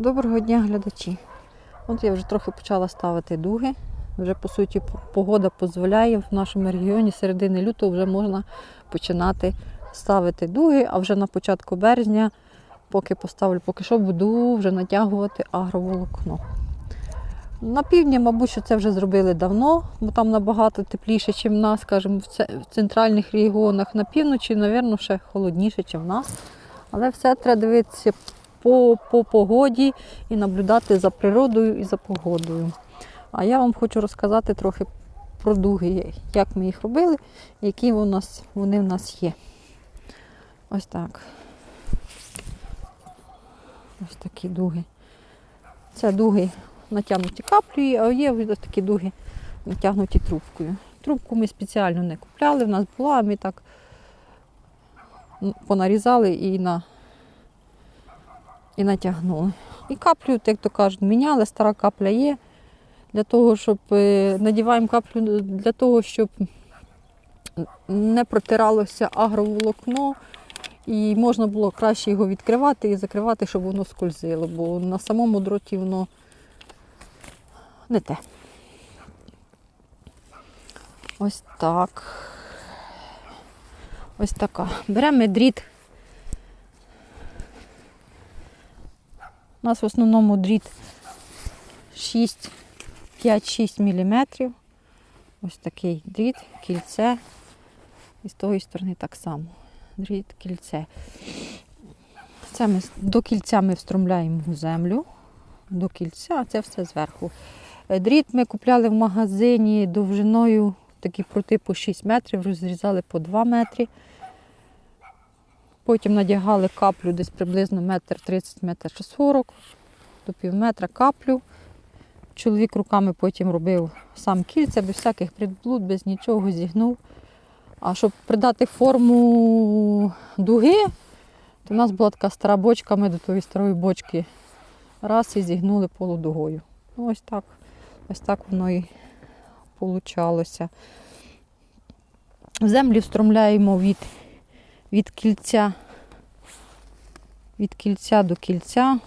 Доброго дня, глядачі. От я вже трохи почала ставити дуги. Вже по суті погода дозволяє в нашому регіоні середини лютого вже можна починати ставити дуги, а вже на початку березня, поки поставлю, поки що буду вже натягувати агроволокно. На півдні, мабуть, що це вже зробили давно, бо там набагато тепліше, ніж в нас, скажімо, в центральних регіонах. На півночі, мабуть, ще холодніше, ніж в нас. Але все треба дивитися по, по погоді і наблюдати за природою і за погодою. А я вам хочу розказати трохи про дуги, як ми їх робили, які у нас, вони в нас є. Ось так. Ось такі дуги. Це дуги натягнуті каплею, а є ось такі дуги натягнуті трубкою. Трубку ми спеціально не купляли, в нас була, ми так понарізали і на і натягнули. І каплю, як то кажуть, міняли, стара капля є. Для того, щоб е, надіваємо каплю для того, щоб не протиралося агроволокно. І можна було краще його відкривати і закривати, щоб воно скользило, бо на самому дроті воно не те. Ось так. Ось така. Беремо дріт нас в основному дріт 6, 5-6 мм. Ось такий дріт, кільце. І з тої сторони так само. Дріт, кільце. Це ми до кільця ми встромляємо в землю. До кільця, а це все зверху. Е, Дріт ми купляли в магазині довжиною такі по 6 метрів, розрізали по 2 метри. Потім надягали каплю десь приблизно метр 30, метр 40, до пів метра каплю. Чоловік руками потім робив сам кільця, без всяких приблуд, без нічого зігнув. А щоб придати форму дуги, то в нас була така стара бочка, ми до тої старої бочки раз і зігнули полудугою. Ну, ось так, ось так воно і получалося. В землю встромляємо від від кільця, від кільця до кільця,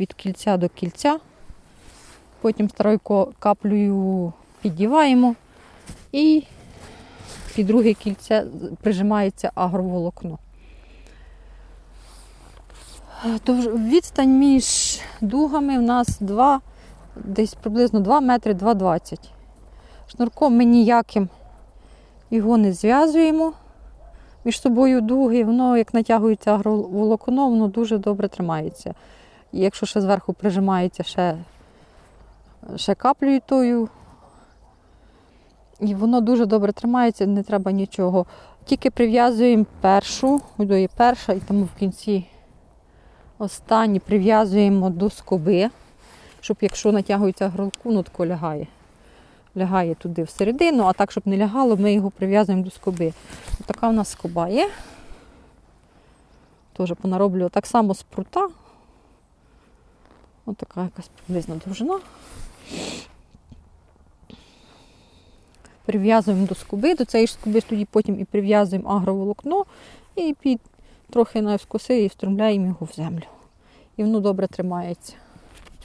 від кільця до кільця. Потім старою каплею піддіваємо і під друге кільце прижимається агроволокно. Тож відстань між дугами в нас 2, десь приблизно 2 метри 2,20. Шнурком ми ніяким його не зв'язуємо між собою дуги, воно як натягується агроволокно, воно дуже добре тримається. І якщо ще зверху прижимається ще, ще каплею тою, і воно дуже добре тримається, не треба нічого. Тільки прив'язуємо першу, ось є перша, і тому в кінці останні прив'язуємо до скоби, щоб якщо натягується агроволокно, ну тако лягає. Лягає туди всередину, а так, щоб не лягало, ми його прив'язуємо до скоби. Така у нас скоба є. Теж понароблювала так само з прута. Ось така якась приблизна довжина. Прив'язуємо до скоби, до цієї ж скоби тоді потім і прив'язуємо агроволокно і під трохи навскоси і встромляємо його в землю. І воно добре тримається.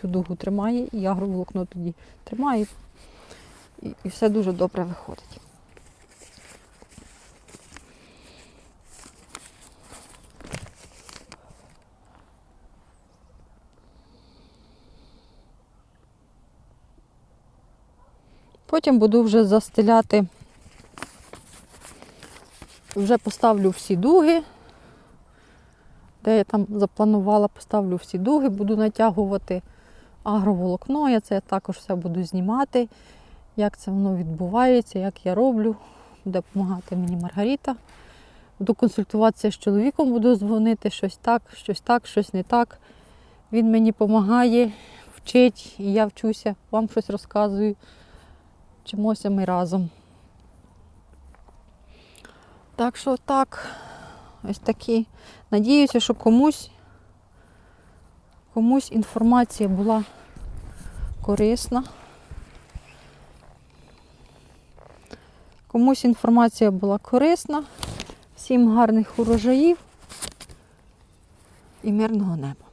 Цю дугу тримає, і агроволокно тоді тримає. І, і все дуже добре виходить. Потім буду вже застеляти, вже поставлю всі дуги, де я там запланувала, поставлю всі дуги, буду натягувати агроволокно, я це також все буду знімати, як це воно відбувається, як я роблю. Буде допомагати мені Маргарита. Буду консультуватися з чоловіком, буду дзвонити щось так, щось так, щось не так. Він мені допомагає, вчить, і я вчуся, вам щось розказую. Вчимося ми разом. Так що так, ось такі. Надіюся, що комусь, комусь інформація була корисна. Комусь інформація була корисна. Всім гарних урожаїв і мирного неба.